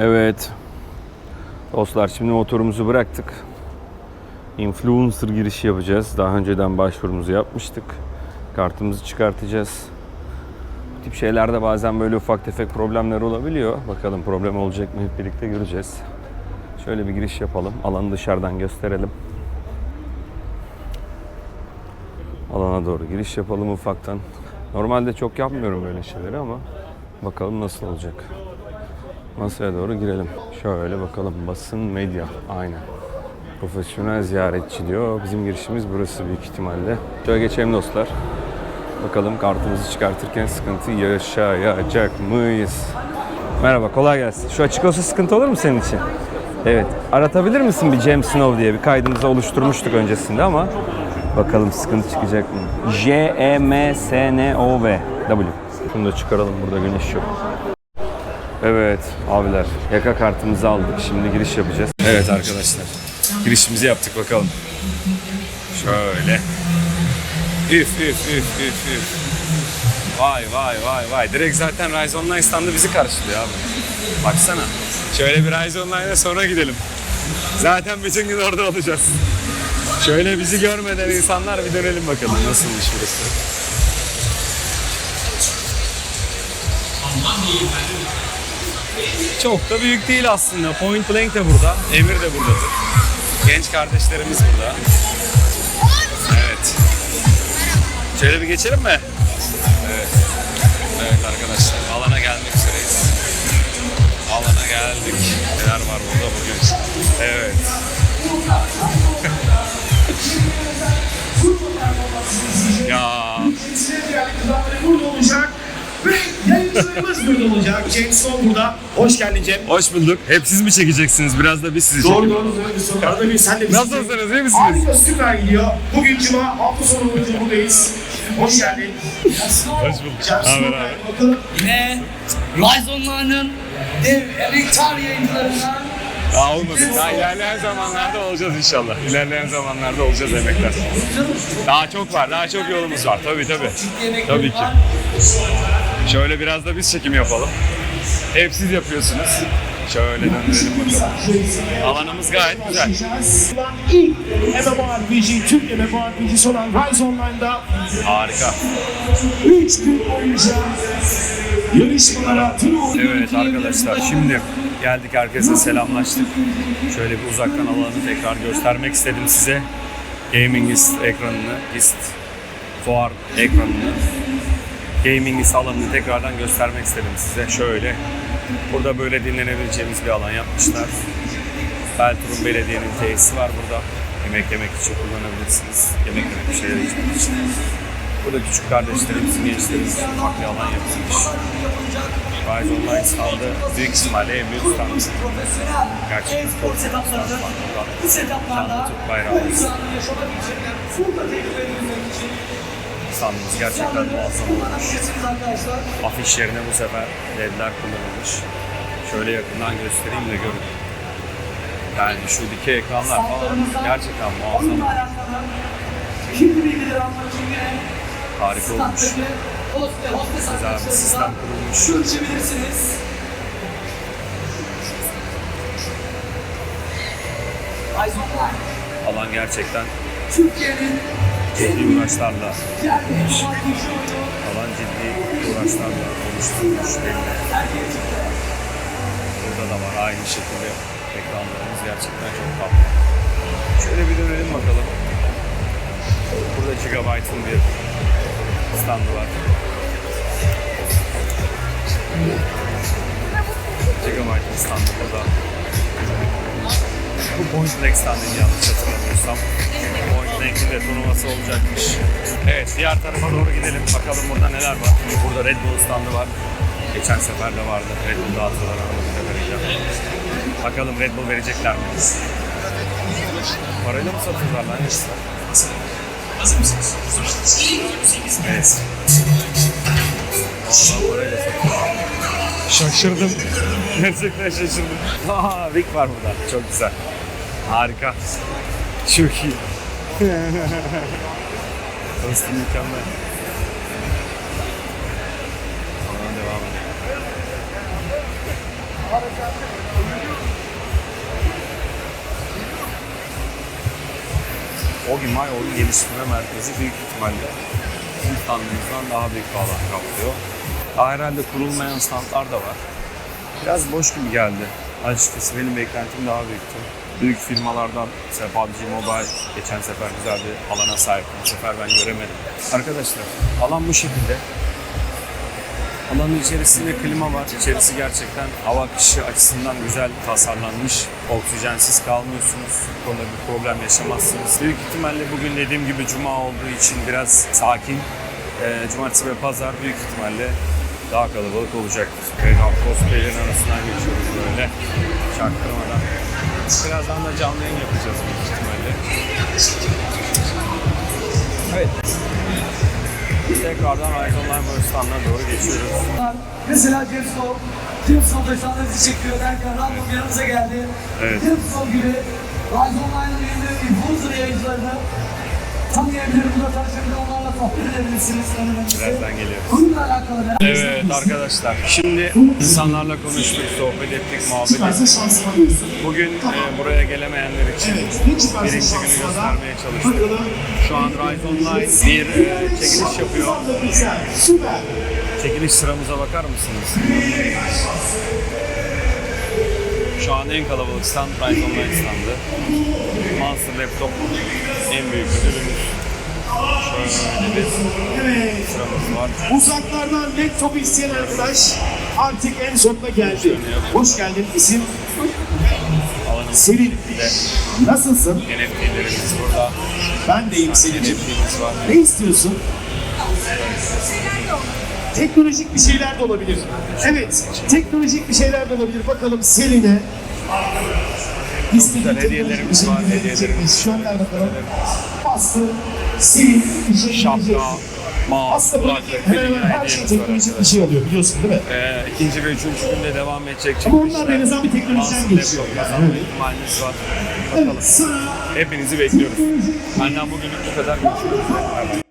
Evet. Dostlar şimdi motorumuzu bıraktık. Influencer girişi yapacağız. Daha önceden başvurumuzu yapmıştık. Kartımızı çıkartacağız. Bu tip şeylerde bazen böyle ufak tefek problemler olabiliyor. Bakalım problem olacak mı hep birlikte göreceğiz. Şöyle bir giriş yapalım. Alanı dışarıdan gösterelim. Alana doğru giriş yapalım ufaktan. Normalde çok yapmıyorum böyle şeyleri ama bakalım nasıl olacak. Masaya doğru girelim. Şöyle bakalım basın medya aynen. Profesyonel ziyaretçi diyor. Bizim girişimiz burası büyük ihtimalle. Şöyle geçelim dostlar. Bakalım kartımızı çıkartırken sıkıntı yaşayacak mıyız? Merhaba kolay gelsin. Şu açık olsa sıkıntı olur mu senin için? Evet. Aratabilir misin bir James Snow diye bir kaydımızı oluşturmuştuk öncesinde ama bakalım sıkıntı çıkacak mı? J E M S N O V W. Şunu da çıkaralım burada güneş yok. Evet abiler yaka kartımızı aldık. Şimdi giriş yapacağız. Evet arkadaşlar. Girişimizi yaptık bakalım. Şöyle. Üf üf üf üf üf. Vay vay vay vay. Direkt zaten Rise Online standı bizi karşılıyor abi. Baksana. Şöyle bir Rise Online'a sonra gidelim. Zaten bütün gün orada olacağız. Şöyle bizi görmeden insanlar bir dönelim bakalım nasılmış burası. Çok da büyük değil aslında. Point Blank de burada. Emir de buradadır. Genç kardeşlerimiz burada. Evet. Şöyle bir geçelim mi? Evet. Evet arkadaşlar alana gelmek üzereyiz. Alana geldik. Neler var burada bugün? Evet. ya olacak. Ve yayıncılarımız burada olacak. James Bond burada. Hoş geldin Cem. hoş bulduk. Hep siz mi çekeceksiniz? Biraz da biz sizi Doğru çekelim. doğru doğru. Arada bir sen de bizi Nasılsınız? iyi misiniz? Harika süper gidiyor. Bugün cuma hafta sonu boyunca buradayız. Hoş geldin. Hoş bulduk. James Haber abi. Bakalım Yine Rise Online'ın dev emektar yayıncılarından Daha olmasın. Daha ilerleyen zamanlarda olacağız inşallah. İlerleyen zamanlarda olacağız emekler. Daha çok var. Daha çok yolumuz var. Tabii tabii. Tabii ki. Şöyle biraz da biz çekim yapalım. Hep siz yapıyorsunuz. Şöyle döndürelim bakalım. Alanımız gayet güzel. İlk MMORPG, Türk MMORPG'si olan Rise Online'da Harika. 3 gün boyunca yarışmalara Evet arkadaşlar şimdi geldik herkese selamlaştık. Şöyle bir uzaktan alanı tekrar göstermek istedim size. Gaming ist ekranını, ist fuar ekranını, Gaming alanını tekrardan göstermek istedim size. Şöyle burada böyle dinlenebileceğimiz bir alan yapmışlar. Belturun Belediye'nin tesisi var burada. Yemek yemek için kullanabilirsiniz. Yemek yemek bir şeyler içmek için. Burada küçük kardeşlerimizin, gençlerimiz için ufak bir alan yapılmış. Rise Online standı büyük ihtimalle en büyük standı. Gerçekten e-spor setuplarını bu setuplarda Türk bayrağımız. Standımız gerçekten muazzam olmuş. Afiş yerine bu sefer ledler kullanılmış. Şöyle yakından göstereyim de görün. Yani şu dikey ekranlar falan gerçekten muazzam. Harika olmuş. Güzel bir sistem kurulmuş. Alan gerçekten Türkiye'nin ciddi uğraşlarla, alan ciddi uğraşlarla oluşturulmuş belli. Burada da var aynı şekilde ekranlarımız gerçekten çok tatlı. Şöyle bir dönelim bakalım. Burada Gigabyte'ın bir standı var. Gigabyte'ın standı burada. Bu Blank standıydı yanlış hatırlamıyorsam. Blank'in de turnuvası olacakmış. Evet diğer tarafa doğru gidelim. Bakalım burada neler var. Burada Red Bull standı var. Geçen sefer de vardı. Red Bull dağıtıyorlar anladığım kadarıyla. Bakalım Red Bull verecekler mi? Parayla mı satıyorlar lan? Evet. Valla parayla satıyorlar. Şaşırdım. Gerçekten şaşırdım. Aa, Vic var burada. Çok güzel. Harika. Çok iyi. Dostum mükemmel. Sonra devam edelim. Ogimay Oyun Geliştirme Merkezi büyük ihtimalle bizim standımızdan daha büyük bir alan kaplıyor. Daha herhalde kurulmayan standlar da var. Biraz boş gibi geldi. Açıkçası benim beklentim daha büyüktü. Büyük firmalardan mesela PUBG Mobile geçen sefer güzel bir alana sahipti. Bu sefer ben göremedim. Arkadaşlar alan bu şekilde. Alanın içerisinde klima var. İçerisi gerçekten hava akışı açısından güzel tasarlanmış. Oksijensiz kalmıyorsunuz. Bu konuda bir problem yaşamazsınız. Büyük ihtimalle bugün dediğim gibi cuma olduğu için biraz sakin. Ee, cumartesi ve pazar büyük ihtimalle daha kalabalık olacaktır. Evet, cosplaylerin arasından geçiyoruz böyle çaktırmadan. Birazdan da canlı yayın yapacağız büyük ihtimalle. Evet. Tekrardan Online Burstan'ına doğru geçiyoruz. Mesela James Bond efsanesi çekiyor derken Random yanımıza geldi. Evet. Bond gibi Online'ın ünlü influencer yayıncılarını tanıyabilirim. Burada tanışabilir, Birazdan geliyor. Konuyla alakalı merak Evet arkadaşlar, şimdi insanlarla konuştuk, sohbet ettik, muhabbet ettik. Bugün e, buraya gelemeyenler için birinci günü göstermeye çalıştık. Şu an Rise Online bir e, çekiliş yapıyor. Çekiliş sıramıza bakar mısınız? Şu an en kalabalık stand Rise Online standı. Monster Laptop en büyük ödülümüz. Şöyle Evet. Uzaklardan laptop isteyen arkadaş artık en sonuna geldi. Hoş geldin isim Selin. Nasılsın? NFT'lerimiz burada. Ben de iyiyim Selin'cim. NFT'miz var. Ne istiyorsun? Teknolojik bir şeyler de olabilir. Evet, teknolojik bir şeyler de olabilir. Bakalım Selin'e istediği hediyelerimiz şey var, verebilecek hediyelerimiz. ver bakalım. Bastı. Şapka, mouse, Aslında kulaklık, hemen hemen her şey teknolojik bir şey oluyor biliyorsun değil mi? Ee, ikinci ve üçüncü günde devam edecek Ama onlar çekilişler. en azından bir teknolojiden geçiyor. Yani. Evet. ihtimaliniz var. Bakalım. Hepinizi bekliyoruz. Benden bugünlük bu kadar. Görüşmek üzere.